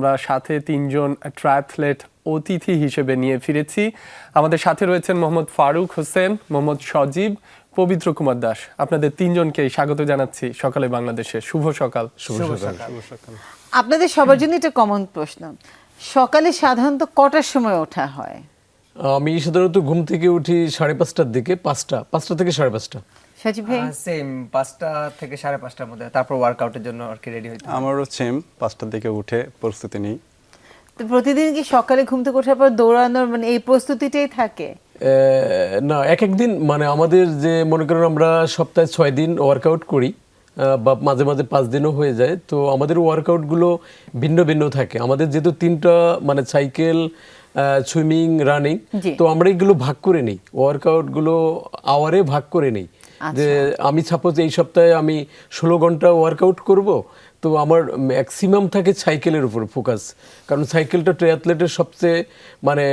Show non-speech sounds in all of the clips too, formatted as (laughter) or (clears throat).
আমরা সাথে তিনজন ট্রায়াথলেট অতিথি হিসেবে নিয়ে ফিরেছি। আমাদের সাথে রয়েছেন মোহাম্মদ ফারুক হোসেন মোহাম্মদ সজীব পবিত্র কুমার দাস। আপনাদের তিনজনকে স্বাগত জানাচ্ছি সকালে বাংলাদেশে। শুভ সকাল। শুভ সকাল। আপনাদের সবার জন্য এটা কমন প্রশ্ন। সকালে সাধারণত কটার সময় ওঠা হয়? আমি সাধারণত ঘুম থেকে উঠি সাড়ে পাঁচটার দিকে পাঁচটা পাঁচটা থেকে সাড়ে পাঁচটা। সজীব ভাই? সেম পাঁচটা থেকে সাড়ে পাঁচটার মধ্যে। তারপর ওয়ার্কআউটের জন্য আর কি রেডি হইতে হয়। আমারও সেম পাঁচটার দিকে উঠে প্রস্তুতি নিই। তো প্রতিদিন কি সকালে ঘুম থেকে ওঠার পর দৌড়ানোর মানে এই প্রস্তুতিটাই থাকে? না এক এক দিন মানে আমাদের যে মনে করেন আমরা সপ্তাহে ছয় দিন ওয়ার্কআউট করি আহ, বা মাঝে মাঝে পাঁচ দিনও হয়ে যায়। তো আমাদের ওয়ার্কআউটগুলো ভিন্ন ভিন্ন থাকে। আমাদের যেহেতু তিনটা মানে সাইকেল সুইমিং রানিং তো আমরা এগুলো ভাগ করে নিই। ওয়ার্কআউটগুলো আওয়ারে ভাগ করে নিই। যে আমি সাপোজ এই সপ্তাহে আমি ষোলো ঘণ্টা ওয়ার্কআউট করব তো আমার ম্যাক্সিমাম থাকে সাইকেলের উপর ফোকাস কারণ সাইকেলটা ট্রিয়াথলেটের সবচেয়ে মানে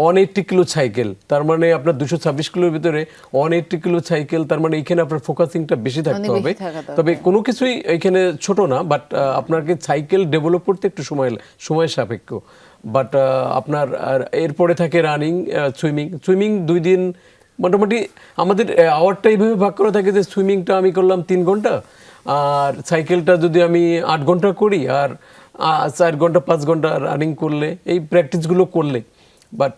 ওয়ান এইট্টি কিলো সাইকেল তার মানে আপনার দুশো ছাব্বিশ কিলোর ভিতরে ওয়ান এইট্টি কিলো সাইকেল তার মানে এখানে আপনার ফোকাসিংটা বেশি থাকতে হবে। তবে কোনো কিছুই এখানে ছোট না বাট আপনাকে সাইকেল ডেভেলপ করতে একটু সময় সময় সাপেক্ষ। বাট আপনার আর এরপরে থাকে রানিং সুইমিং সুইমিং দুই দিন মোটামুটি আমাদের আওয়ারটা এইভাবে ভাগ করা থাকে যে সুইমিংটা আমি করলাম তিন ঘণ্টা আর সাইকেলটা যদি আমি আট ঘণ্টা করি আর চার ঘণ্টা পাঁচ ঘণ্টা রানিং করলে এই প্র্যাকটিসগুলো করলে বাট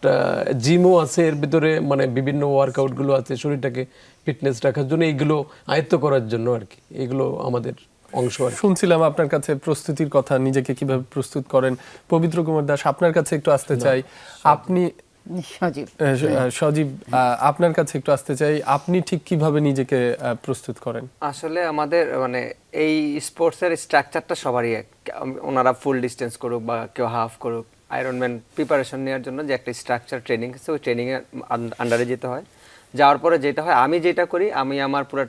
জিমও আছে এর ভিতরে মানে বিভিন্ন ওয়ার্কআউটগুলো আছে শরীরটাকে ফিটনেস রাখার জন্য এইগুলো আয়ত্ত করার জন্য আর কি এগুলো আমাদের অংশ আর শুনছিলাম আপনার কাছে প্রস্তুতির কথা নিজেকে কীভাবে প্রস্তুত করেন? পবিত্র কুমার দাস আপনার কাছে একটু আসতে চাই। আপনি সজীব। সজীব আপনার কাছে একটু আসতে চাই। আপনি ঠিক কীভাবে নিজেকে প্রস্তুত করেন? আসলে আমাদের মানে এই স্পোর্টসের স্ট্রাকচারটা সবারই এক। ওনারা ফুল ডিস্টেন্স করুক বা কেউ হাফ করুক আয়রনম্যান প্রিপারেশন নেওয়ার জন্য যে একটা স্ট্রাকচার ট্রেনিং আছে ওই ট্রেনিংয়ের আন্ডারে যেতে হয়। যাওয়ার পরে যেটা হয় আমি যেটা করি আমি আমার পুরো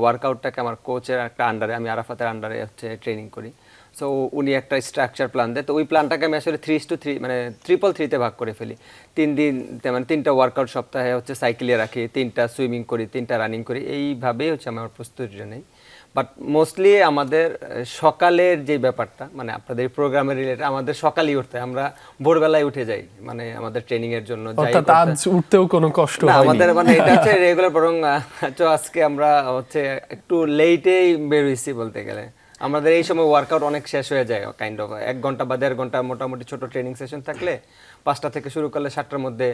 ওয়ার্কআউটটাকে আমার কোচের একটা আন্ডারে আমি আরাফাতের আন্ডারে হচ্ছে ট্রেনিং করি। সো উনি একটা স্ট্রাকচার প্ল্যান দেয়। তো ওই প্ল্যানটাকে আমি আসলে থ্রি টু থ্রি মানে ট্রিপল থ্রিতে ভাগ করে ফেলি। তিন দিন মানে তিনটা ওয়ার্কআউট সপ্তাহে হচ্ছে সাইকেলে রাখি তিনটা সুইমিং করি তিনটা রানিং করি। এইভাবেই হচ্ছে আমার প্রস্তুতিটা নেই। বাট মোস্টলি আমাদের সকালের যে ব্যাপারটা মানে আপনাদের প্রোগ্রামের রিলেটেড আমাদের সকালেই উঠতে হয়। আমরা ভোরবেলায় উঠে যাই মানে আমাদের ট্রেনিং এর জন্য যাই অর্থাৎ আজ উঠতেও কোনো কষ্ট হয়নি। আমাদের মানে এটা হচ্ছে (laughs) রেগুলার বরং (laughs) আজকে আমরা হচ্ছে একটু লেটেই বের হয়েছি বলতে গেলে। আমাদের এই সময় ওয়ার্কআউট অনেক শেষ হয়ে যায় কাইন্ড অফ এক ঘণ্টা বা দেড় ঘণ্টা মোটামুটি ছোট ট্রেনিং সেশন থাকলে পাঁচটা থেকে শুরু করলে সাতটার মধ্যে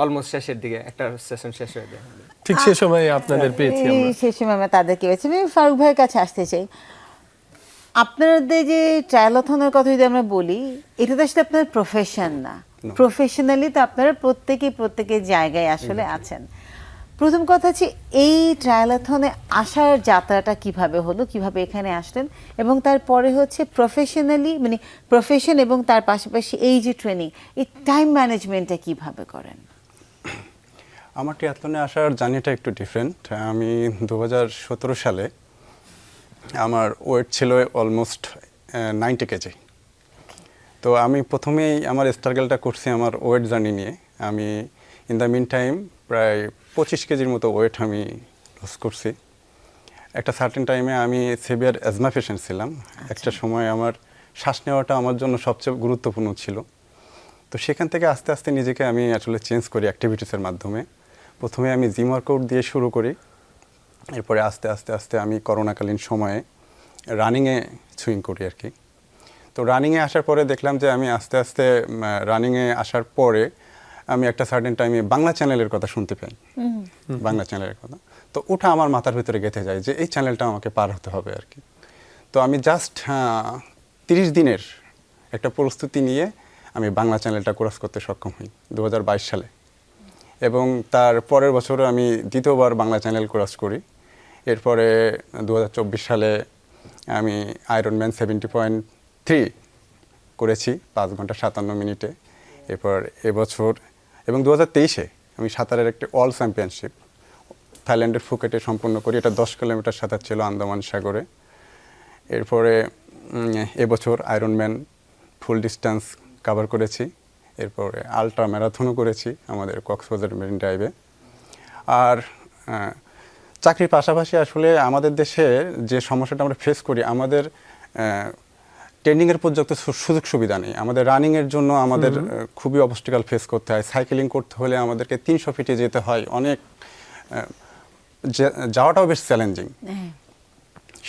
অলমোস্ট শেষের দিকে একটা সেশন শেষ হয়ে যায়। ঠিক সে সময় আপনাদের পেয়েছি এই আমরা। সেই সময় আমরা তাদেরকে পেয়েছি। আমি ফারুক ভাইয়ের কাছে আসতে চাই। আপনাদের যে ট্রায়ালথনের কথা যদি আমরা বলি এটা তো আসলে আপনার প্রফেশন না। প্রফেশনালি তো আপনারা প্রত্যেকেই প্রত্যেকের জায়গায় আসলে আছেন। প্রথম কথা হচ্ছে, এই ট্রায়ালাথনে আসার যাত্রাটা কীভাবে হলো, কীভাবে এখানে আসলেন এবং তারপরে হচ্ছে প্রফেশনালি মানে প্রফেশন এবং তার পাশাপাশি এই যে ট্রেনিং এই টাইম ম্যানেজমেন্টটা কীভাবে করেন? আমার টিয়াথলনে আসার জার্নিটা একটু ডিফারেন্ট আমি দু হাজার সতেরো সালে আমার ওয়েট ছিল অলমোস্ট নাইনটি কেজি তো আমি প্রথমেই আমার স্ট্রাগলটা করছি আমার ওয়েট জার্নি নিয়ে। আমি ইন দ্য মিন টাইম প্রায় পঁচিশ কেজির মতো ওয়েট আমি লস করছি। একটা সার্টেন টাইমে আমি সেভিয়ার অ্যাজমা পেশেন্ট ছিলাম। একটা সময় আমার শ্বাস নেওয়াটা আমার জন্য সবচেয়ে গুরুত্বপূর্ণ ছিল। তো সেখান থেকে আস্তে আস্তে নিজেকে আমি আসলে চেঞ্জ করি অ্যাক্টিভিটিসের মাধ্যমে। প্রথমে আমি জিম ওয়ার্কআউট দিয়ে শুরু করি। এরপরে আস্তে আস্তে আস্তে আমি করোনাকালীন সময়ে রানিংয়ে সুইং করি আর কি। তো রানিংয়ে আসার পরে দেখলাম যে আমি আস্তে আস্তে রানিংয়ে আসার পরে আমি একটা সার্টেন টাইমে বাংলা চ্যানেলের কথা শুনতে পাই। বাংলা চ্যানেলের কথা। তো ওটা আমার মাথার ভিতরে গেঁথে যায় যে এই চ্যানেলটা আমাকে পার হতে হবে আর কি। তো আমি জাস্ট তিরিশ দিনের একটা প্রস্তুতি নিয়ে আমি বাংলা চ্যানেলটা ক্রস করতে সক্ষম হই দু হাজার বাইশ সালে। এবং তার পরের বছর আমি দ্বিতীয়বার বাংলা চ্যানেল ক্রস করি। এরপরে দু হাজার চব্বিশ সালে আমি Ironman seventy point three করেছি পাঁচ ঘণ্টা সাতান্ন মিনিটে। এরপর এবছর এবং দু হাজার তেইশে আমি সাঁতারের একটি অল চ্যাম্পিয়নশিপ থাইল্যান্ডের ফুকেটে সম্পন্ন করি। এটা দশ কিলোমিটার সাঁতার ছিল আন্দামান সাগরে। এরপরে এবছর আয়রনম্যান ফুল ডিস্টেন্স কভার করেছি। এরপরে আলট্রা ম্যারাথনও করেছি আমাদের কক্সবাজার মেরিন ড্রাইভে আর চাকরির পাশাপাশি আসলে আমাদের দেশে যে সমস্যাটা আমরা ফেস করি, আমাদের ট্রেনিংয়ের পর্যাপ্ত সুযোগ সুবিধা নেই। আমাদের রানিংয়ের জন্য আমাদের খুবই অবস্টিক্যাল ফেস করতে হয়। সাইকেলিং করতে হলে আমাদেরকে তিনশো ফিটে যেতে হয়। অনেক যাওয়াটাও বেশ চ্যালেঞ্জিং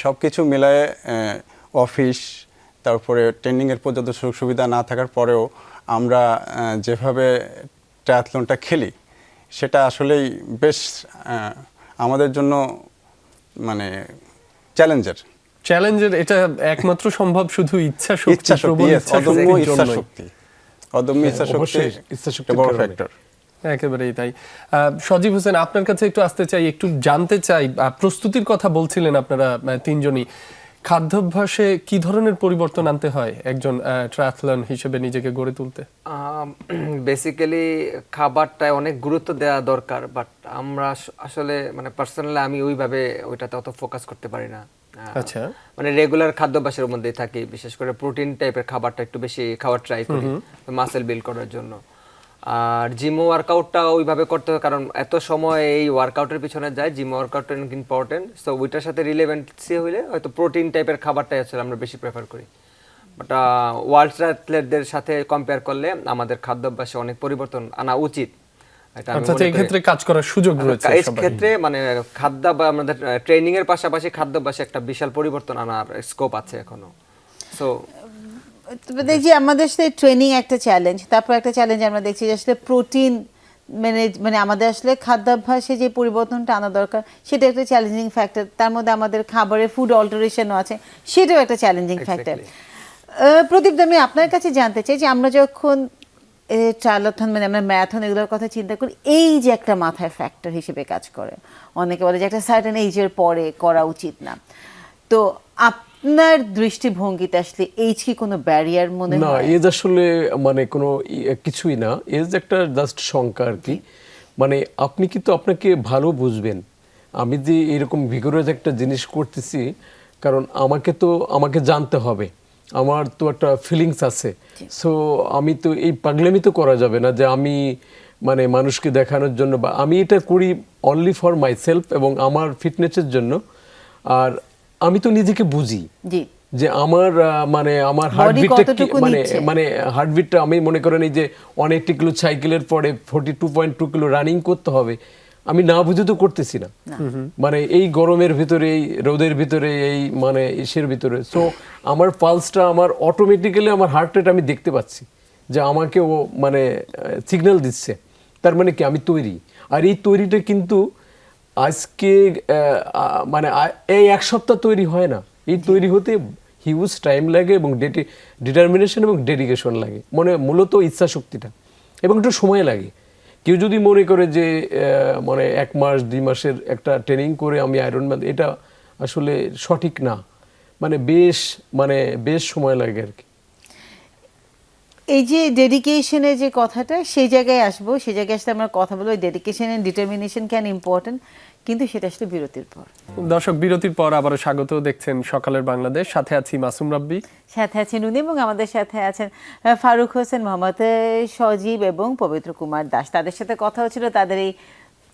সব কিছু মিলায়ে অফিস তারপরে ট্রেনিংয়ের পর্যাপ্ত সুযোগ সুবিধা না থাকার পরেও আমরা যেভাবে ট্রায়াথলনটা খেলি সেটা আসলেই বেশ আমাদের জন্য মানে চ্যালেঞ্জের চ্যালেঞ্জের এটা একমাত্র সম্ভব শুধু ইচ্ছা শক্তি ইচ্ছা শক্তি প্রবল yes, ইচ্ছা অদম্য ইচ্ছা শক্তি। অদম্য ইচ্ছা শক্তি ইচ্ছা একটা বড় ফ্যাক্টর একেবারেই তাই। সজীব হোসেন আপনার কাছে একটু আসতে চাই একটু জানতে চাই প্রস্তুতির কথা বলছিলেন আপনারা তিনজনই। খাদ্যাভ্যাসে কি ধরনের পরিবর্তন আনতে হয় একজন ট্রাথলন হিসেবে নিজেকে গড়ে তুলতে? বেসিক্যালি (clears throat) খাবারটায় অনেক গুরুত্ব দেওয়া দরকার বাট আমরা আসলে মানে পার্সোনালি আমি ওইভাবে ওইটাতে অত ফোকাস করতে পারি না। আচ্ছা। মানে রেগুলার খাদ্যাভ্যাসের মধ্যেই থাকি বিশেষ করে প্রোটিন টাইপের খাবারটা একটু বেশি খাওয়ার ট্রাই করি মাসেল বিল্ড করার জন্য। আর জিম ওয়ার্কআউটটা ওইভাবে করতে হয় কারণ এত সময় এই ওয়ার্কআউটের পিছনে যায় জিম ওয়ার্কআউট ইম্পর্টেন্ট সো ওইটার সাথে রিলেভেন্সি হইলে হয়তো প্রোটিন টাইপের খাবারটাই আসলে আমরা বেশি প্রেফার করি। বাট ওয়ার্ল্ড অ্যাথলেটদের সাথে কম্পেয়ার করলে আমাদের খাদ্যাভ্যাসে অনেক পরিবর্তন আনা উচিত। অর্থাৎ এই ক্ষেত্রে কাজ করার সুযোগ রয়েছে এই ক্ষেত্রে মানে খাদ্য বা আমাদের ট্রেনিং এর পাশাপাশি খাদ্যাভ্যাসে একটা বিশাল পরিবর্তন আনার স্কোপ আছে এখনও। সো দেখছি আমাদের সাথে ট্রেনিং একটা চ্যালেঞ্জ তারপর একটা চ্যালেঞ্জ আমরা দেখছি যে আসলে প্রোটিন মানে মানে আমাদের আসলে খাদ্যাভ্যাসে যে পরিবর্তনটা আনা দরকার সেটা একটা চ্যালেঞ্জিং ফ্যাক্টর তার মধ্যে আমাদের খাবারের ফুড অল্টারেশনও আছে সেটাও একটা চ্যালেঞ্জিং ফ্যাক্টর প্রদীপ দা, আমি আপনার কাছে জানতে চাই যে আমরা যখন ট্রায়ালথন মানে আমরা ম্যারাথন এগুলোর কথা চিন্তা করি এই যে একটা মাথায় ফ্যাক্টর হিসেবে কাজ করে। অনেকে বলে যে একটা সার্টেন এইজের পরে করা উচিত না। তো আপনার দৃষ্টিভঙ্গিতে আসলে এইজ কি কোনো ব্যারিয়ার মনে না এজ আসলে মানে কোনো কিছুই না। এজ একটা জাস্ট সংখ্যা আর কি। মানে আপনি কিন্তু আপনাকে ভালো বুঝবেন। আমি যে এরকম ভিগোরাস একটা জিনিস করতেছি কারণ আমাকে তো আমাকে জানতে হবে। আমার তো একটা ফিলিংস আছে। সো আমি তো এই পাগলামি তো করা যাবে না যে আমি মানে মানুষকে দেখানোর জন্য বা আমি এটা করি অনলি ফর মাই সেলফ এবং আমার ফিটনেসের জন্য। আর আমি তো নিজেকে বুঝি যে আমার মানে আমার হার্টবিটটা মানে? মানে হার্টবিটটা আমি মনে করেন এই যে অনেকটি কিলো সাইকেলের পরে forty two point two kilo running করতে হবে। আমি না বুঝে তো করতেছি না। মানে এই গরমের ভিতরে এই রোদের ভিতরে এই মানে ইসের ভিতরে। সো আমার পালসটা আমার অটোমেটিক্যালি আমার হার্ট রেট আমি দেখতে পাচ্ছি যে আমাকে ও মানে সিগন্যাল দিচ্ছে। তার মানে কি? আমি তৈরি। আর এই তৈরিটা কিন্তু আজকে মানে এই এক সপ্তাহ তৈরি হয় না। এই তৈরি হতে হিউজ টাইম লাগে এবং ডিটারমিনেশন এবং ডেডিকেশন লাগে। মনে মূলত ইচ্ছা শক্তিটা এবং একটু সময় লাগে। কেউ যদি মনে করে যে মানে এক মাস, দুই মাসের একটা ট্রেনিং করে আমি আয়রন ম্যান এটা আসলে সঠিক না। মানে বেশ মানে বেশ সময় লাগে আর কি। এই যে ডেডিকেশনের যে কথাটা সেই জায়গায় আসব। সেই জায়গায় আসতে আমরা কথা বলব। Dedication and determination can important কিন্তু সেটা আসলে বিরতির পর। দর্শক বিরতির পর আবারও স্বাগত দেখছেন সকালের বাংলাদেশ। সাথে আছি মাসুম রাব্বি। সাথে আছেন উনি এবং আমাদের সাথে আছেন ফারুক হোসেন মোহাম্মদ সজীব এবং পবিত্র কুমার দাস। তাদের সাথে কথা হচ্ছিল তাদের এই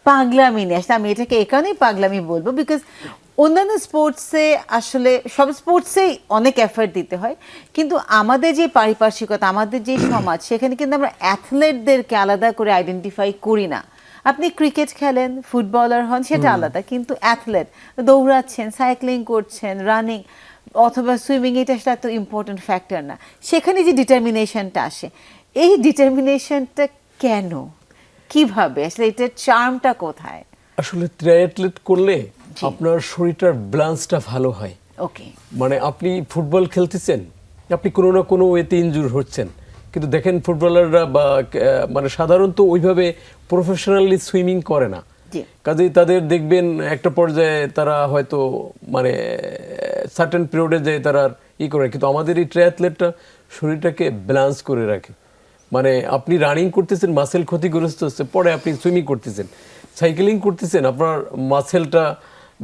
পাগলামি নিয়ে আসলে আমি এটাকে এই কারণেই পাগলামি বলব বিকজ অন্যান্য স্পোর্টসে আসলে সব স্পোর্টসেই অনেক এফার্ট দিতে হয় কিন্তু আমাদের যে পারিপার্শ্বিকতা আমাদের যে সমাজ সেখানে কিন্তু আমরা অ্যাথলেটদেরকে আলাদা করে আইডেন্টিফাই করি না। আপনি ক্রিকেট খেলেন ফুটবলার হন সেটা আলাদা কিন্তু অ্যাথলেট দৌড়াচ্ছেন সাইক্লিং করছেন রানিং অথবা সুইমিং এটা সেটা এত ইম্পর্টেন্ট ফ্যাক্টর না। সেখানে যে ডিটারমিনেশনটা আসে এই ডিটারমিনেশনটা কেন? কীভাবে? আসলে এটার চার্মটা কোথায়? আসলে ট্রায়াথলেট করলে আপনার শরীরটার ব্যালেন্সটা ভালো হয়। ওকে মানে আপনি ফুটবল খেলতেছেন আপনি কোনো না কোনো ওয়েতে ইনজুর হচ্ছেন। কিন্তু দেখেন ফুটবলাররা বা মানে সাধারণত ওইভাবে প্রফেশনালি সুইমিং করে না। কাজেই তাদের দেখবেন একটা পর্যায়ে তারা হয়তো মানে সার্টেন পিরিয়ডে যায় তারা ই করে। কিন্তু আমাদের এই ট্রায়াথলেটটা শরীরটাকে ব্যালেন্স করে রাখে। মানে আপনি রানিং করতেছেন মাসেল ক্ষতিগ্রস্ত হচ্ছে পরে আপনি সুইমিং করতেছেন সাইকেলিং করতেছেন আপনার মাসেলটা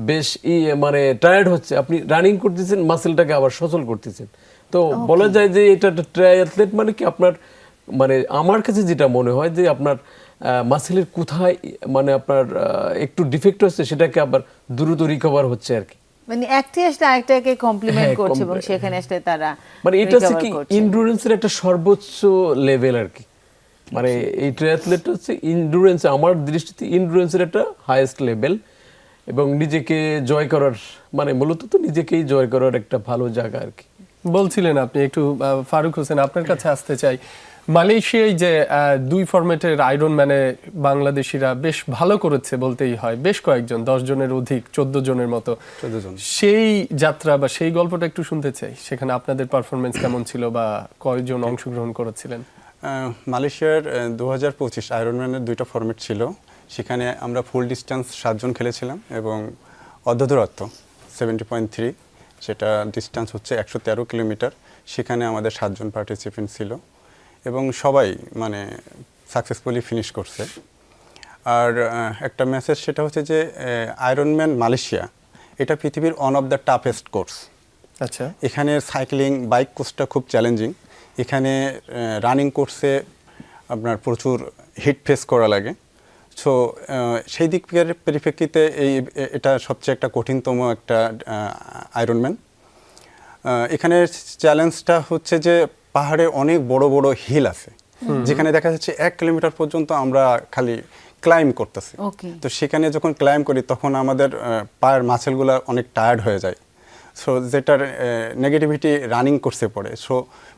বেশ ই মানে টায়ার্ড হচ্ছে আপনি রানিং করতেছেন মাসেলটাকে আবার সচল করতেছেন। তো বলা যায় যে এটা ট্রায়াথলেট মানে কি আপনার মানে আমার কাছে যেটা মনে হয় যে আপনার মাসেলের কোথায় মানে আপনার একটু ডিফেক্ট হচ্ছে সেটাকে আবার দ্রুত রিকভার হচ্ছে আর কি। মানে একটি আসলে আরেকটাকে কমপ্লিমেন্ট হ্যাঁ, করছে এবং সেখানে আসলে তারা মানে এটা হচ্ছে কি। ইন্ডুরেন্সের একটা সর্বোচ্চ লেভেল আর কি। মানে এই ট্রায়াথলেট হচ্ছে ইন্ডুরেন্স আমার দৃষ্টিতে ইন্ডুরেন্সের একটা হাইয়েস্ট লেভেল এবং নিজেকে জয় করার মানে মূলত তো নিজেকেই জয় করার একটা ভালো জায়গা আর কি। বলছিলেন আপনি একটু আহ, ফারুক হোসেন আপনার কাছে আসতে চাই। মালয়েশিয়ায় যে দুই ফরম্যাটের আয়রন ম্যানে বাংলাদেশিরা বেশ ভালো করেছে বলতেই হয়। বেশ কয়েকজন দশ জনের অধিক চোদ্দ জনের মতো। সেই যাত্রা বা সেই গল্পটা একটু শুনতে চাই। সেখানে আপনাদের পারফরমেন্স কেমন ছিল বা কয়জন অংশগ্রহণ করেছিলেন? মালয়েশিয়ার দু হাজার পঁচিশ আয়রনম্যানের দুইটা ফরম্যাট ছিল। সেখানে আমরা ফুল ডিস্টেন্স সাতজন খেলেছিলাম এবং অর্ধদূরত্ব সেভেন্টি পয়েন্ট থ্রি সেটা ডিস্টেন্স হচ্ছে একশো তেরো কিলোমিটার। সেখানে আমাদের সাতজন পার্টিসিপেন্ট ছিল। এবং সবাই মানে সাকসেসফুলি ফিনিশ করছে। আর একটা মেসেজ সেটা হচ্ছে যে আয়রনম্যান মালয়েশিয়া এটা পৃথিবীর one of the toughest course আচ্ছা। এখানে সাইক্লিং বাইক কোর্সটা খুব চ্যালেঞ্জিং এখানে রানিং কোর্সে আপনার প্রচুর হিট ফেস করা লাগে। সো সেই দিক পরিপ্রেক্ষিতে এই এটা সবচেয়ে একটা কঠিনতম একটা আয়রনম্যান এখানে চ্যালেঞ্জটা হচ্ছে যে পাহাড়ে অনেক বড় বড় হিল আছে যেখানে দেখা যাচ্ছে এক কিলোমিটার পর্যন্ত আমরা খালি ক্লাইম করতেছি। তো সেখানে যখন ক্লাইম করি তখন আমাদের পায়ের মাসেলগুলো অনেক টায়ার্ড হয়ে যায়। সো যেটার নেগেটিভিটি রানিং করতে পড়ে। সো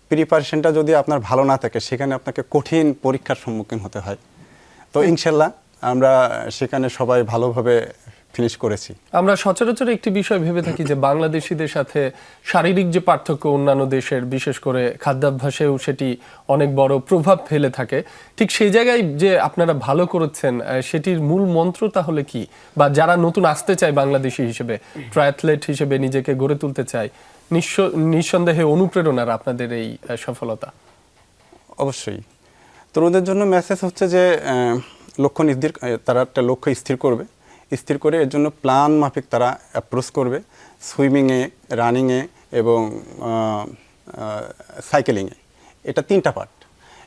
প্রিপারেশনটা যদি আপনার ভালো না থাকে সেখানে আপনাকে কঠিন পরীক্ষার সম্মুখীন হতে হয়। তো ইনশাল্লাহ আমরা সেখানে সবাই ভালোভাবে ফিনিশ করেছি। আমরা সচরাচর একটি বিষয় ভেবে থাকি যে বাংলাদেশিদের সাথে শারীরিক যে পার্থক্য অন্যান্য দেশের বিশেষ করে খাদ্যাভ্যাসেও সেটি অনেক বড় প্রভাব ফেলে থাকে। ঠিক সেই জায়গায় যে আপনারা ভালো করেছেন সেটির মূল মন্ত্র তাহলে কি? বা যারা নতুন আসতে চায় বাংলাদেশি হিসেবে ট্রায়াথলেট হিসেবে নিজেকে গড়ে তুলতে চায় নিঃস- নিঃসন্দেহে অনুপ্রেরণার আপনাদের এই সফলতা? অবশ্যই। তরুণদের জন্য মেসেজ হচ্ছে যে লক্ষ্য নির্দির তারা একটা লক্ষ্য স্থির করবে। স্থির করে এর জন্য প্ল্যান মাফিক তারা অ্যাপ্রোচ করবে সুইমিংয়ে রানিংয়ে এবং সাইকেলিংয়ে এটা তিনটা পার্ট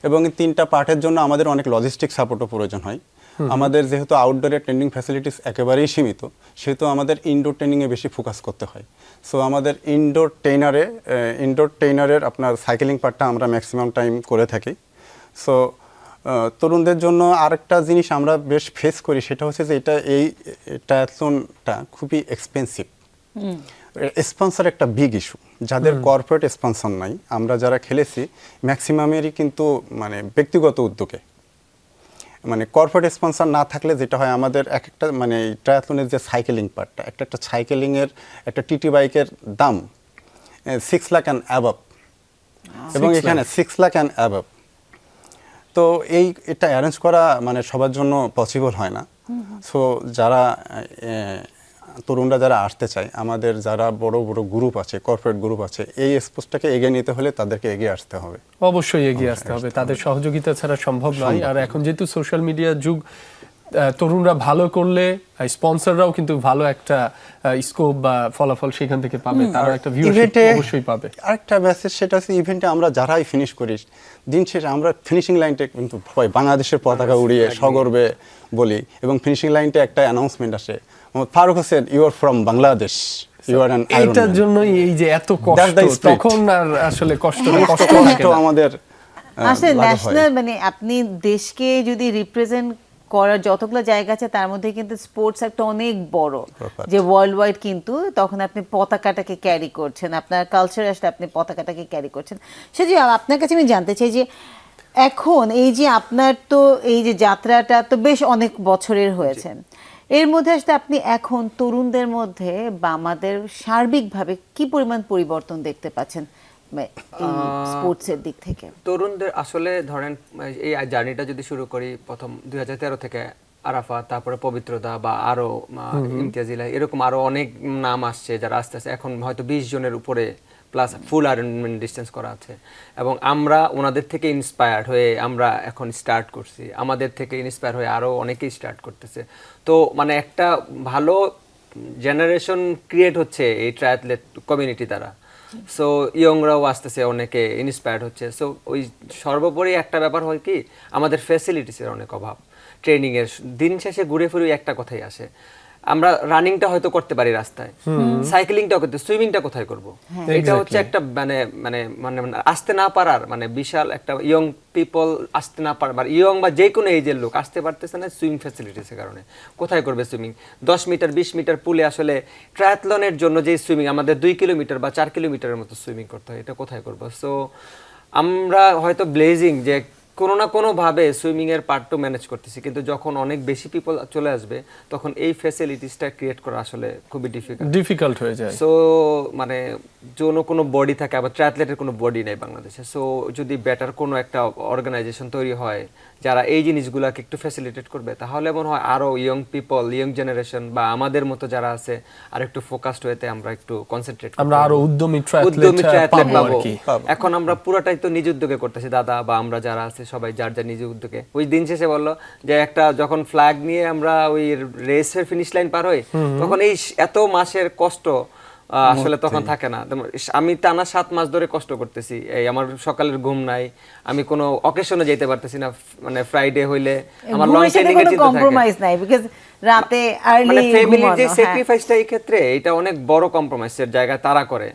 এবং এই তিনটা পার্টের জন্য আমাদের অনেক লজিস্টিক সাপোর্টও প্রয়োজন হয়। আমাদের যেহেতু আউটডোরের ট্রেনিং ফ্যাসিলিটিস একেবারেই সীমিত সেহেতু আমাদের ইনডোর ট্রেনিংয়ে বেশি ফোকাস করতে হয়। সো আমাদের ইনডোর ট্রেনারে ইনডোর ট্রেনারের আপনার সাইকেলিং পার্টটা আমরা ম্যাক্সিমাম টাইম করে থাকি। সো তরুণদের জন্য আরেকটা জিনিস আমরা বেশ ফেস করি সেটা হচ্ছে যে এটা এই ট্রায়াথলনটা খুবই এক্সপেন্সিভ স্পন্সর একটা বিগ ইস্যু যাদের কর্পোরেট স্পন্সর নাই। আমরা যারা খেলেছি ম্যাক্সিমামেরই কিন্তু মানে ব্যক্তিগত উদ্যোগে। মানে কর্পোরেট স্পন্সর না থাকলে যেটা হয় আমাদের এক একটা মানে ট্রায়াথলনের যে সাইকেলিং পার্টটা একটা একটা সাইকেলিংয়ের একটা টিটি বাইকের দাম সিক্স লাখ অ্যান্ড অ্যাবভ এবং এখানে সিক্স লাখ অ্যান্ড অ্যাবভ তো এই এটা অ্যারেঞ্জ করা মানে সবার জন্য পসিবল হয় না। সো যারা তরুণরা যারা আসতে চায় আমাদের যারা বড় বড় গ্রুপ আছে কর্পোরেট গ্রুপ আছে এই স্পোর্টসটাকে এগিয়ে নিতে হলে তাদেরকে এগিয়ে আসতে হবে। অবশ্যই এগিয়ে আসতে হবে। তাদের সহযোগিতা ছাড়া সম্ভব নয়। আর এখন যেহেতু সোশ্যাল মিডিয়া যুগ তরুণরা ভালো করলে স্পন্সররাও কিন্তু ভালো একটা স্কোপ বা ফলাফল সেখান থেকে পাবে তারা একটা ইভেন্টে অবশ্যই পাবে। আরেকটা মেসেজ সেটা হচ্ছে ইভেন্টে আমরা যারাই ফিনিশ করি দিন শেষে আমরা ফিনিশিং লাইনটা কিন্তু সবাই বাংলাদেশের পতাকা উড়িয়ে সগর্বে বলি এবং ফিনিশিং লাইনটা একটা অ্যানাউন্সমেন্ট আসে। Faruk Hossain you are from Bangladesh you are an এইটার জন্যই এই যে এত কষ্ট তখন আর আসলে কষ্ট কষ্ট। আমাদের আসলে ন্যাশনাল মানে আপনি দেশকে যদি রিপ্রেজেন্ট করার যতগুলো জায়গা আছে তার মধ্যে কিন্তু স্পোর্টস একটা অনেক বড়। যে ওয়ার্ল্ড ওয়াইড কিন্তু তখন আপনি পতাকাটাকে ক্যারি করছেন আপনার কালচার আসলে আপনি পতাকাটাকে ক্যারি করছেন। সেটি আপনার কাছে আমি জানতে চাই যে এখন এই যে আপনার তো এই যে যাত্রাটা তো বেশ অনেক বছরের হয়েছে। এর মধ্যে আসলে আপনি এখন তরুণদের মধ্যে বা আমাদের সার্বিকভাবে কি পরিমাণ পরিবর্তন দেখতে পাচ্ছেন? স্পোর্টসের দিক থেকে। তরুণদের আসলে ধরেন এই জার্নিটা যদি শুরু করি প্রথম দুই হাজার তেরো থেকে আরাফা তারপরে পবিত্রতা বা আরও ইমতিয়াজ ইলাহি, এরকম আরও অনেক নাম আসছে যারা আস্তে আস্তে এখন হয়তো বিশ জনের উপরে প্লাস ফুল আয়রনম্যান ডিস্টেন্স করা আছে। এবং আমরা ওনাদের থেকে ইন্সপায়ার্ড হয়ে আমরা এখন স্টার্ট করছি। আমাদের থেকে ইন্সপায়ার হয়ে আরও অনেকেই স্টার্ট করতেছে। তো মানে একটা ভালো জেনারেশন ক্রিয়েট হচ্ছে এই ট্রায়াথলেট কমিউনিটি দ্বারা। সো ইয়ংরাও আসতেছে, অনেকে ইন্সপায়ার্ড হচ্ছে। সো ওই সর্বোপরি একটা ব্যাপার হয় কি, আমাদের ফ্যাসিলিটিসের অনেক অভাব। ট্রেনিংয়ের দিন শেষে ঘুরে ফিরে একটা কথাই আসে। আমরা রানিংটা হয়তো করতে পারি রাস্তায়। সাইক্লিংটা করতে সুইমিংটা কোথায় করব? এটা হচ্ছে একটা মানে মানে মানে মানে আসতে না পারার মানে বিশাল একটা ইয়ং পিপল আসতে না পারবার ইয়ং বা যে কোনো এজের লোক আসতে পারতেছে না সুইমিং ফ্যাসিলিটিসের কারণে। কোথায় করবে সুইমিং দশ মিটার বিশ মিটার পুলে আসলে ট্রায়াথলনের জন্য যে সুইমিং আমাদের দুই কিলোমিটার বা চার কিলোমিটারের মতো সুইমিং করতে হয় এটা কোথায় করব? সো আমরা হয়তো ব্লেজিং যে কোনো না কোনোভাবে সুইমিংয়ের সুইমিং পার্টটা ম্যানেজ করতেছি। কিন্তু যখন অনেক বেশি পিপল চলে আসবে তখন এই ফ্যাসিলিটিসটা ক্রিয়েট করা আসলে খুবই ডিফিকাল্ট ডিফিকাল্ট হয়ে যায়। সো মানে যৌন কোনো বডি থাকে আবার ট্রায়াথলেটের কোনো বডি নেই বাংলাদেশে। সো যদি বেটার কোনো একটা অর্গানাইজেশন তৈরি হয় যারা এই জিনিসগুলোকে একটু ফ্যাসিলিটেট করবে তাহলে মনে হয় আরও ইয়ং পিপল ইয়ং জেনারেশন বা আমাদের মতো যারা আছে আর একটু ফোকাসড হয়েতে আমরা একটু কনসেন্ট্রেট আমরা আরও উদ্যমী উদ্যমী ট্রায়াথলেট পাবো এখন আমরা পুরোটাই তো নিজ উদ্যোগে করতেছি দাদা বা আমরা যারা আছে সবাই যার যার নিজ উদ্যোগে। ওই দিন শেষে বলল যে একটা যখন ফ্ল্যাগ নিয়ে আমরা ওই রেসের ফিনিশ লাইন পার হই তখন এই এত মাসের কষ্ট আসলে তখন থাকে না। আমি টানা সাত মাস ধরে কষ্ট করতেছি। এই আমার সকালের ঘুম নাই। আমি কোনো অকেশনে যেতে পারতেছি না। মানে ফ্রাইডে হইলে আমার লং ট্রেনিং এর চিন্তা কম্প্রোমাইজ নাই বিকজ রাতে আর্লি মানে ফ্যামিলির যে। স্যাক্রিফাইসটা এই ক্ষেত্রে এটা অনেক বড় কম্প্রোমাইজের জায়গা তারা করে।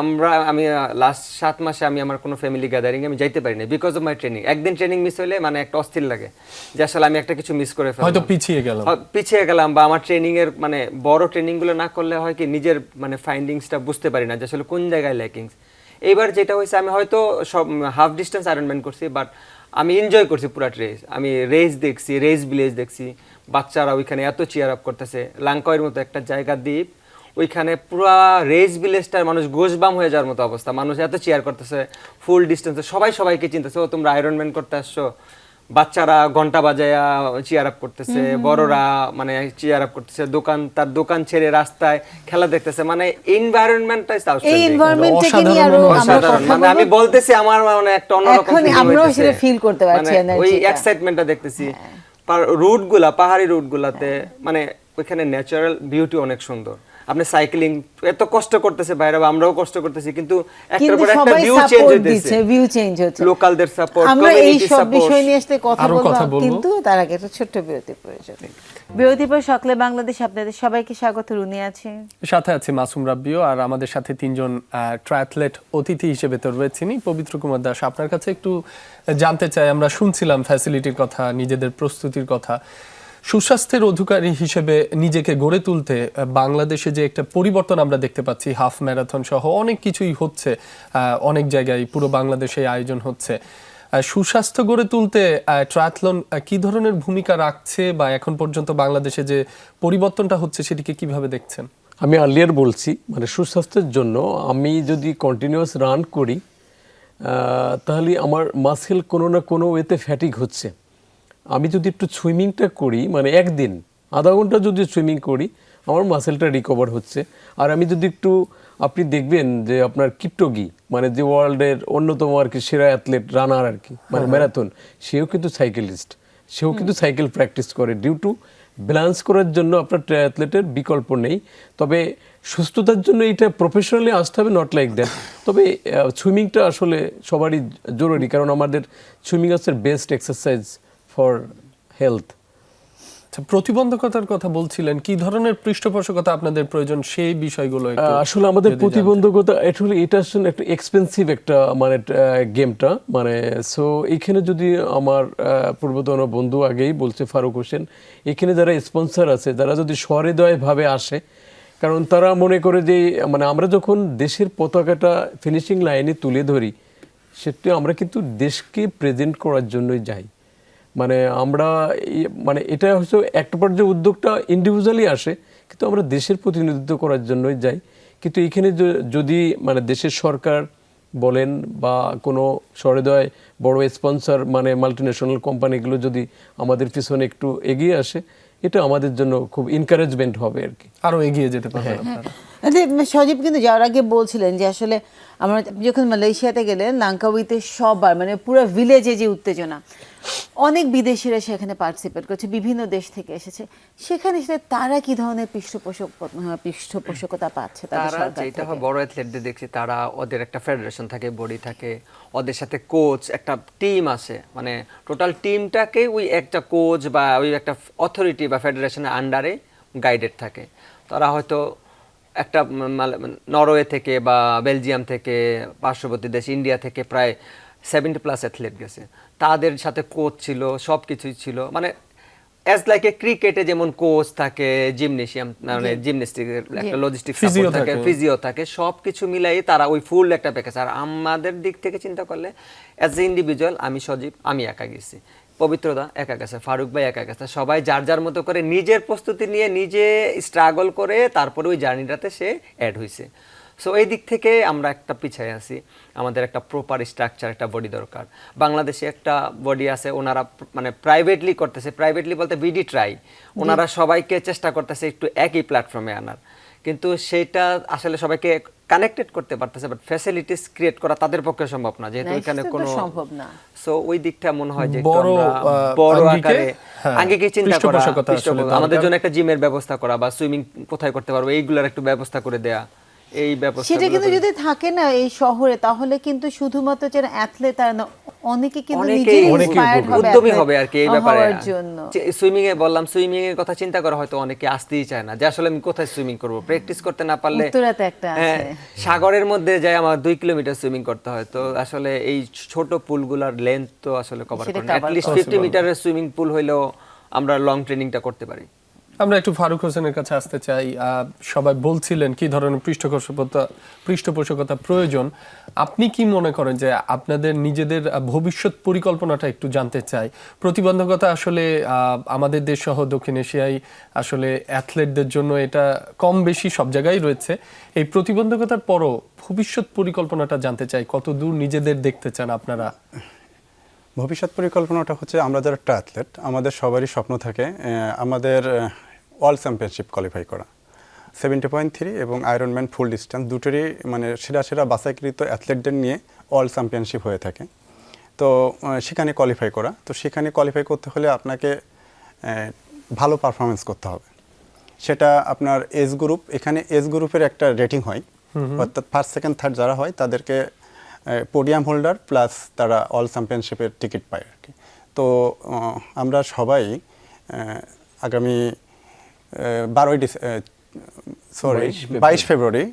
আমরা আমি লাস্ট সাত মাসে আমি আমার কোনো ফ্যামিলি গ্যাদারিং আমি যাইতে পারিনি বিকজ অফ মাই ট্রেনিং একদিন ট্রেনিং মিস হলে মানে একটা অস্থির লাগে যে আসলে আমি একটা কিছু মিস করে হয়তো পিছিয়ে গেলাম। পিছিয়ে গেলাম বা আমার ট্রেনিং এর মানে বড় ট্রেনিংগুলো না করলে হয় কি নিজের মানে ফাইন্ডিংসটা বুঝতে পারি না যে আসলে কোন জায়গায় ল্যাকিংস এইবার যেটা হয়েছে আমি হয়তো সব হাফ ডিস্টেন্স আয়রনম্যান করছি বাট আমি এনজয় করছি পুরা রেস আমি রেস দেখছি রেস ভিলেজ দেখছি। বাচ্চারা ওইখানে এত চেয়ার আপ করতেছে। লাঙ্কয়ের মতো একটা জায়গা দ্বীপ ওইখানে পুরা রেস ভিলেজটার মানুষ গোসবাম হয়ে যাওয়ার মতো অবস্থা। মানুষ এত চেয়ার করতেছে ফুল ডিস্টেন্সে সবাই সবাইকে চিনতেছে ও তোমরা আয়রনম্যান করতে আসছো। বাচ্চারা ঘণ্টা বাজায়া চেয়ার আপ করতেছে বড়রা মানে চেয়ার আপ করতেছে দোকান তার দোকান ছেড়ে রাস্তায় খেলা দেখতেছে। মানে এনভায়রনমেন্টটাই এই এনভায়রনমেন্টটাকে নিয়ে আরও অসাধারণ। মানে আমি বলতেছি আমার মানে একটা অন্যরকম এখন আমরাও সেটা feel করতে পারছি মানে ওই energy টা। এক্সাইটমেন্টটা দেখতেছি রুটগুলা পাহাড়ি রুট গুলাতে মানে ওইখানে ন্যাচারাল বিউটি অনেক সুন্দর। আপনি সাইক্লিং এত কষ্ট করতেছে বাইরে আমরাও কষ্ট করতেছি কিন্তু একটার পর একটা ভিউ চেঞ্জ দিচ্ছে ভিউ চেঞ্জ হচ্ছে। লোকালদের সাপোর্ট আমরা এই সব বিষয় নিয়ে আসলে কথা বলব কিন্তু তার আগে একটা ছোট্ট বিরতি প্রয়োজন। বিরতির পর সকলে বাংলাদেশ আপনাদের সবাইকে স্বাগত রুনি আছে। সাথে আছে মাসুম রাব্বিও আর আমাদের সাথে তিনজন ট্রায়াথলেট অতিথি হিসেবে তো রয়েছেনি পবিত্র কুমার দাস আপনার কাছে একটু জানতে চাই আমরা শুনছিলাম ফ্যাসিলিটির কথা নিজেদের প্রস্তুতির কথা। সুস্বাস্থ্যের অধিকারী হিসেবে নিজেকে গড়ে তুলতে বাংলাদেশে যে একটা পরিবর্তন আমরা দেখতে পাচ্ছি, হাফ ম্যারাথন সহ অনেক কিছুই হচ্ছে অনেক জায়গায় পুরো বাংলাদেশে আয়োজন হচ্ছে। সুস্বাস্থ্য গড়ে তুলতে ট্রায়াথলন কি ধরনের ভূমিকা রাখছে বা এখন পর্যন্ত বাংলাদেশে যে পরিবর্তনটা হচ্ছে সেটিকে কীভাবে দেখছেন? আমি আর্লিয়ার বলছি মানে সুস্বাস্থ্যের জন্য আমি যদি কন্টিনিউয়াস রান করি তাহলে আমার মাসেল কোনো না কোনো ওয়েতে ফ্যাটিক হচ্ছে। আমি যদি একটু সুইমিংটা করি মানে একদিন আধা ঘণ্টা যদি সুইমিং করি আমার মাসেলটা রিকভার হচ্ছে। আর আমি যদি একটু আপনি দেখবেন যে আপনার কিপটগি মানে যে ওয়ার্ল্ডের অন্যতম আর কি সেরা অ্যাথলেট রানার আর কি মানে ম্যারাথন সেও কিন্তু সাইকেলিস্ট সেও কিন্তু সাইকেল প্র্যাকটিস করে। ডিউ টু ব্যালান্স করার জন্য আপনার অ্যাথলেটের বিকল্প নেই। তবে সুস্থতার জন্য এটা প্রফেশনালি আসতে হবে নট লাইক দ্যাট তবে সুইমিংটা আসলে সবারই জরুরি কারণ আমাদের সুইমিং হচ্ছে বেস্ট এক্সারসাইজ ফর হেলথ আচ্ছা প্রতিবন্ধকতার কথা বলছিলেন কি ধরনের পৃষ্ঠপোষকতা আপনাদের প্রয়োজন সেই বিষয়গুলো আসলে আমাদের। প্রতিবন্ধকতা আসলে এটা আসলে একটা এক্সপেন্সিভ একটা মানে গেমটা মানে সো এখানে যদি আমার পূর্বতন বন্ধু আগেই বলছে ফারুক হোসেন এখানে যারা স্পন্সর আছে যারা যদি সহৃদয়ভাবে আসে কারণ তারা মনে করে যে মানে আমরা যখন দেশের পতাকাটা ফিনিশিং লাইনে তুলে ধরি সেটা আমরা কিন্তু দেশকে প্রেজেন্ট করার জন্যই যাই মানে আমরা মানে এটা হচ্ছে একটা পর্যায়ে উদ্যোগটা ইন্ডিভিজুয়ালি আসে কিন্তু আমরা দেশের প্রতিনিধিত্ব করার জন্যই যাই। কিন্তু এখানে যদি মানে দেশের সরকার বলেন বা কোনো সহৃদয় বড় স্পন্সর মানে মাল্টিন্যাশনাল কোম্পানিগুলো যদি আমাদের পিছনে একটু এগিয়ে আসে এটা আমাদের জন্য খুব এনকারেজমেন্ট হবে আর কি। আরও এগিয়ে যেতে পারবেন আপনারা। সজীব কিন্তু যাওয়ার আগে বলছিলেন যে আসলে আমরা যখন মালয়েশিয়াতে গেলেন লাঙ্কাউইতে সবার মানে পুরো ভিলেজে যে উত্তেজনা অনেক বিদেশিরা সেখানে পার্টিসিপেট করছে বিভিন্ন দেশ থেকে এসেছে। সেখানে এসে তারা কি ধরনের পৃষ্ঠপোষক পৃষ্ঠপোষকতা পাচ্ছে তারা যেটা বড় অ্যাথলেটদের দেখছি তারা ওদের একটা ফেডারেশন থাকে বডি থাকে ওদের সাথে কোচ একটা টিম আছে। মানে টোটাল টিমটাকে ওই একটা কোচ বা ওই একটা অথরিটি বা ফেডারেশনের আন্ডারে গাইডেড থাকে। তারা হয়তো একটা নরওয়ে থেকে বা বেলজিয়াম থেকে পার্শ্ববর্তী দেশ ইন্ডিয়া থেকে প্রায় সেভেন্টি প্লাস অ্যাথলেট গেছে। তাদের সাথে কোচ ছিল সব কিছুই ছিল। মানে অ্যাজ লাইক এ ক্রিকেটে যেমন কোচ থাকে জিমনেশিয়াম মানে জিমন্যাস্টিকের একটা লজিস্টিক থাকে থাকে। ফিজিও থাকে সব কিছু মিলাই তারা ওই ফুল একটা প্যাকেজ আর আমাদের দিক থেকে চিন্তা করলে অ্যাজ এ ইন্ডিভিজুয়াল আমি সজীব আমি একা গেছি। পবিত্রদা একা গেছে ফারুক ভাই একা গেছে। সবাই যার যার মতো করে নিজের প্রস্তুতি নিয়ে নিজে স্ট্রাগল করে তারপরে ওই জার্নিটাতে সে অ্যাড হয়েছে সো এই দিক থেকে আমরা একটা পিছিয়ে আছি। আমাদের একটা প্রপার স্ট্রাকচার একটা বডি দরকার। বাংলাদেশে একটা বডি আছে ওনারা মানে প্রাইভেটলি করতেছে। প্রাইভেটলি বলতে বিডি ট্রাই ওনারা সবাইকে চেষ্টা করতেছে একটু একই প্ল্যাটফর্মে আনার। কিন্তু সেটা আসলে সবাইকে কানেক্টেড করতে পারতেছে বাট ফ্যাসিলিটিস ক্রিয়েট করা তাদের পক্ষে সম্ভব না। যেহেতু এখানে কোনো সম্ভব না। সো ওই দিকটা মনে হয় যে বড়, বড় আকারে আগে কি চিন্তা করা আমাদের জন্য একটা জিমের ব্যবস্থা করা বা সুইমিং কোথায় করতে পারব এইগুলোর একটু ব্যবস্থা করে দেয়া। এই ব্যবস্থা সেটা কিন্তু যদি থাকে না এই শহরে তাহলে কিন্তু শুধুমাত্র যারা অ্যাথলেট আর না অনেকে কিন্তু নিজেই অনেকেই হবে উদ্যমী হবে আর কি এই ব্যাপারে। সুইমিং এ বললাম সুইমিং এর কথা চিন্তা করা হয়তো অনেকে আসতেই চায় না যে আসলে আমি কোথায় সুইমিং করব? প্র্যাকটিস করতে না পারলে উত্তরাতে একটা আছে। হ্যাঁ, সাগরের মধ্যে যাই আমার দুই কিলোমিটার সুইমিং করতে হয় তো আসলে এই ছোট পুলগুলার লেন্থ তো আসলে কভার করে না। অ্যাটলিস্ট করা ফিফটি মিটারের সুইমিং পুল হইলেও আমরা লং ট্রেনিংটা করতে পারি। আমরা একটু ফারুক হোসেনের কাছে আসতে চাই। সবাই বলছিলেন কি ধরনের পৃষ্ঠপোষকতা পৃষ্ঠপোষকতা প্রয়োজন। আপনি কি মনে করেন যে আপনাদের নিজেদের ভবিষ্যৎ পরিকল্পনাটা একটু জানতে চাই? প্রতিবন্ধকতা আসলে আমাদের দেশ সহ দক্ষিণ এশিয়ায় আসলে অ্যাথলেটদের জন্য এটা কম বেশি সব জায়গায় রয়েছে। এই প্রতিবন্ধকতার পরও ভবিষ্যৎ পরিকল্পনাটা জানতে চাই। কত দূর নিজেদের দেখতে চান আপনারা? ভবিষ্যৎ পরিকল্পনাটা হচ্ছে আমরা যারা একটা অ্যাথলেট, আমাদের সবারই স্বপ্ন থাকে আমাদের ওয়ার্ল্ড চ্যাম্পিয়নশিপ কোয়ালিফাই করা। সেভেন্টি পয়েন্ট থ্রি এবং আয়রনম্যান ফুল ডিস্টেন্স দুটোরই মানে সেরা সেরা বাছাইকৃত অ্যাথলেটদের নিয়ে ওয়ার্ল্ড চ্যাম্পিয়নশিপ হয়ে থাকে। তো সেখানে কোয়ালিফাই করা। তো সেখানে কোয়ালিফাই করতে হলে আপনাকে ভালো পারফরমেন্স করতে হবে। সেটা আপনার এজ গ্রুপ এখানে এজ গ্রুপের একটা রেটিং হয়। অর্থাৎ ফার্স্ট সেকেন্ড থার্ড যারা হয় তাদেরকে পোডিয়াম হোল্ডার প্লাস তারা অল চ্যাম্পিয়নশিপের টিকিট পায় আর কি। তো আমরা সবাই আগামী বারোই ডিসে সরি বাইশ ফেব্রুয়ারি।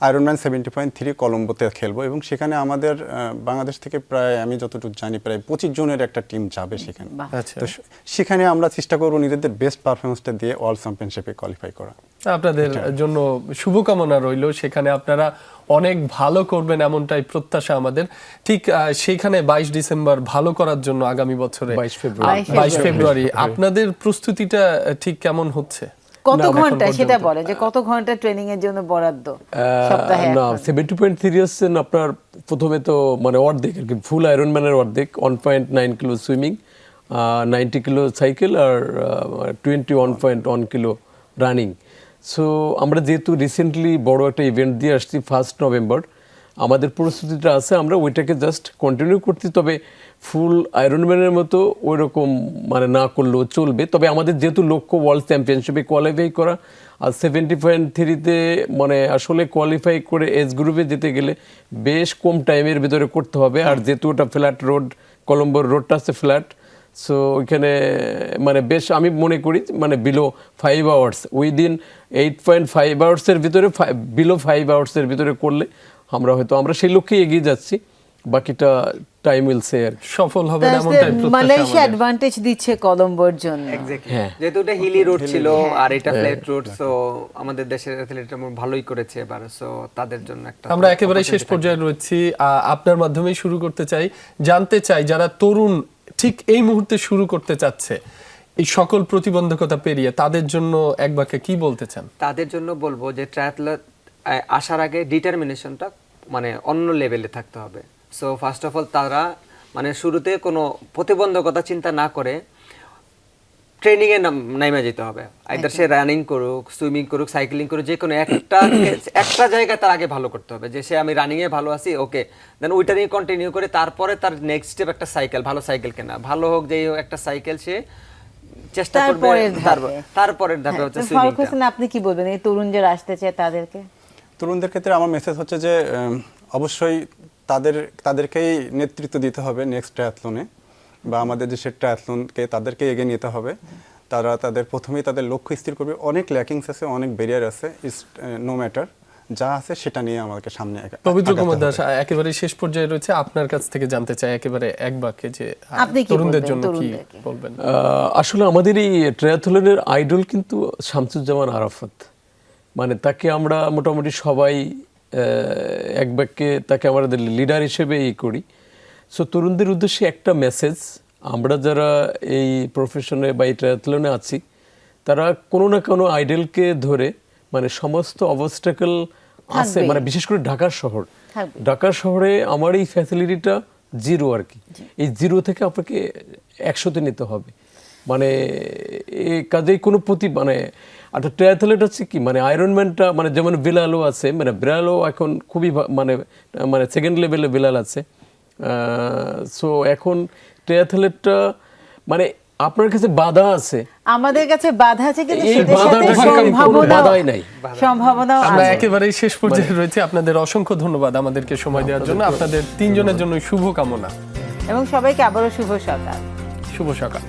আয়রনম্যান সেভেন্টি পয়েন্ট থ্রি কলম্বোতে খেলব এবং সেখানে আমাদের বাংলাদেশ থেকে প্রায় আমি যতটুকু জানি প্রায় পঁচিশ জনের একটা টিম যাবে সেখানে। আচ্ছা। তো সেখানে আমরা চেষ্টা করব নিজেদের বেস্ট পারফরমেন্সটা দিয়ে ওয়ার্ল্ড চ্যাম্পিয়নশিপে কোয়ালিফাই করা। আপনাদের জন্য শুভকামনা রইল। সেখানে আপনারা অনেক ভালো করবেন এমনটাই প্রত্যাশা আমাদের। ঠিক আহ, সেইখানে বাইশ ডিসেম্বর ভালো করার জন্য আগামী বছরে 22 ফেব্রুয়ারি। বাইশ ফেব্রুয়ারি। আপনাদের প্রস্তুতিটা ঠিক কেমন হচ্ছে? কত ঘণ্টা সেটা বলে যে কত ঘণ্টা ট্রেনিং এর জন্য বরাদ্দ? সপ্তাহে না এখন? সেভেন্টি পয়েন্ট আপনার প্রথমে তো মানে অর্ধেক আর কি ফুল আয়রনম্যানের অর্ধেক one point nine kilo swimming ninety kilo cycle আর twenty one point one kilo running so আমরা যেহেতু রিসেন্টলি বড় একটা ইভেন্ট দিয়ে আসছি ফার্স্ট নভেম্বর আমাদের প্রস্তুতিটা আছে, আমরা ওইটাকে জাস্ট কন্টিনিউ করছি, তবে ফুল আয়রনম্যানের মতো ওই রকম মানে না করলেও চলবে। তবে আমাদের যেহেতু লক্ষ্য ওয়ার্ল্ড চ্যাম্পিয়নশিপে কোয়ালিফাই করা, আর সেভেন্টি পয়েন্ট থ্রিতে মানে আসলে কোয়ালিফাই করে এজ গ্রুপে যেতে গেলে বেশ কম টাইমের ভিতরে করতে হবে। আর যেহেতু ওটা ফ্ল্যাট রোড কলম্বোর রোডটা আছে ফ্ল্যাট সো ওইখানে মানে বেশ আমি মনে করি মানে below five hours within eight point five আওয়ার্সের ভিতরে বিলো ফাইভ আওয়ার্সের ভিতরে করলে আমরা হয়তো আমরা সেই লক্ষ্যে এগিয়ে যাচ্ছি বাকিটা টাইম উইল সে আর সফল হবে তাহলে এমনটাই প্রত্যাশা মালয়েশিয়া। অ্যাডভান্টেজ দিচ্ছে কলম্বোর জন্য। হ্যাঁ। যেহেতু এটা হিলি রোড ছিল আর এটা ফ্ল্যাট রোড সো আমাদের দেশের অ্যাথলেটরা ভালোই করেছে এবার সো তাদের জন্য একটা আমরা একেবারে শেষ পর্যায়ে রয়েছি। আহ, আপনার মাধ্যমেই শুরু করতে চাই। জানতে চাই যারা তরুণ ঠিক এই মুহূর্তে শুরু করতে চাচ্ছে এই সকল প্রতিবন্ধকতা পেরিয়ে তাদের জন্য এক বাক্যে কি বলতে চান? তাদের জন্য বলব যে ট্রায়াথলন আসার আগে ডিটারমিনেশনটা মানে অন্য লেভেলে থাকতে হবে। সো ফার্স্ট অফ অল তারা মানে শুরুতে কোনো প্রতিবন্ধকতা চিন্তা না করে ট্রেনিং এ নাম- যেতে হবে। আইদার সে রানিং করুক সুইমিং করুক সাইক্লিং করুক যে কোনো একটা একটা জায়গায় তার আগে ভালো করতে হবে যে সে আমি রানিং এ ভালো আছি ওকে দেন ওইটা নিয়ে কন্টিনিউ করে তারপরে তার নেক্সট স্টেপ একটা সাইকেল ভালো সাইকেল কেনা। ভালো হোক হোক একটা সাইকেল সে চেষ্টা করবে তারপরে ধাপে। তারপর- হ্যাঁ, হচ্ছে আপনি কি বলবেন? এই তরুণ যারা আসতে চায় তাদেরকে? তরুণদের ক্ষেত্রে আমার মেসেজ হচ্ছে যে অবশ্যই তাদের তাদেরকেই নেতৃত্ব দিতে হবে নেক্সট ট্রায়াথলনে বা আমাদের দেশের ট্রায়াথলনকে তাদেরকে এগিয়ে নিতে হবে। তারা তাদের প্রথমেই তাদের লক্ষ্য স্থির করবে। অনেক ল্যাকিংস আছে অনেক ব্যারিয়ার আছে নো ম্যাটার যা আছে সেটা নিয়ে আমাকে সামনে আগা- পবিত্র কুমার দাস একেবারে শেষ পর্যায়ে রয়েছে। আপনার কাছ থেকে জানতে চাই একেবারে এক বাক্যে যে আপনি তরুণদের জন্য কি বলবেন? আহ, আসলে আমাদের এই ট্রায়াথলনের আইডল কিন্তু শামসুজ্জামান আরাফাত। মানে তাকে আমরা মোটামুটি সবাই এক বাক্যে তাকে আমাদের লিডার হিসেবে ই করি। সো তরুণদের উদ্দেশ্যে একটা মেসেজ আমরা যারা এই প্রফেশনে বা এই ট্রায়াথলনে আছি তারা কোনো না কোনো আইডলকে ধরে মানে সমস্ত অবস্টাকেল আছে মানে বিশেষ করে ঢাকা শহর। থাকবে। ঢাকা শহরে আমার এই ফ্যাসিলিটিটা জিরো আর কি। এই জিরো থেকে আপনাকে একশোতে নিতে হবে। মানে কাজেই কোনো প্রতি মানে একটা ট্রায়াথলেট হচ্ছে কি মানে আয়রনম্যানটা মানে যেমন বিলালও আছে মানে বিলালও এখন খুবই মানে মানে সেকেন্ড লেভেলে বিলাল আছে। সো এখন ট্রায়াথলেটটা মানে আপনার কাছে বাধা আছে? আমাদের কাছে বাধা আছে কিন্তু এই বাধাটা কোনো সম্ভাবনা বাধাই নাই। সম্ভাবনাও আমরা একেবারেই শেষ পর্যায়ে রয়েছে। আপনাদের অসংখ্য ধন্যবাদ আমাদেরকে সময় দেওয়ার জন্য। আপনাদের তিনজনের জন্য শুভ কামনা এবং সবাইকে আবারও শুভ সকাল। শুভ সকাল।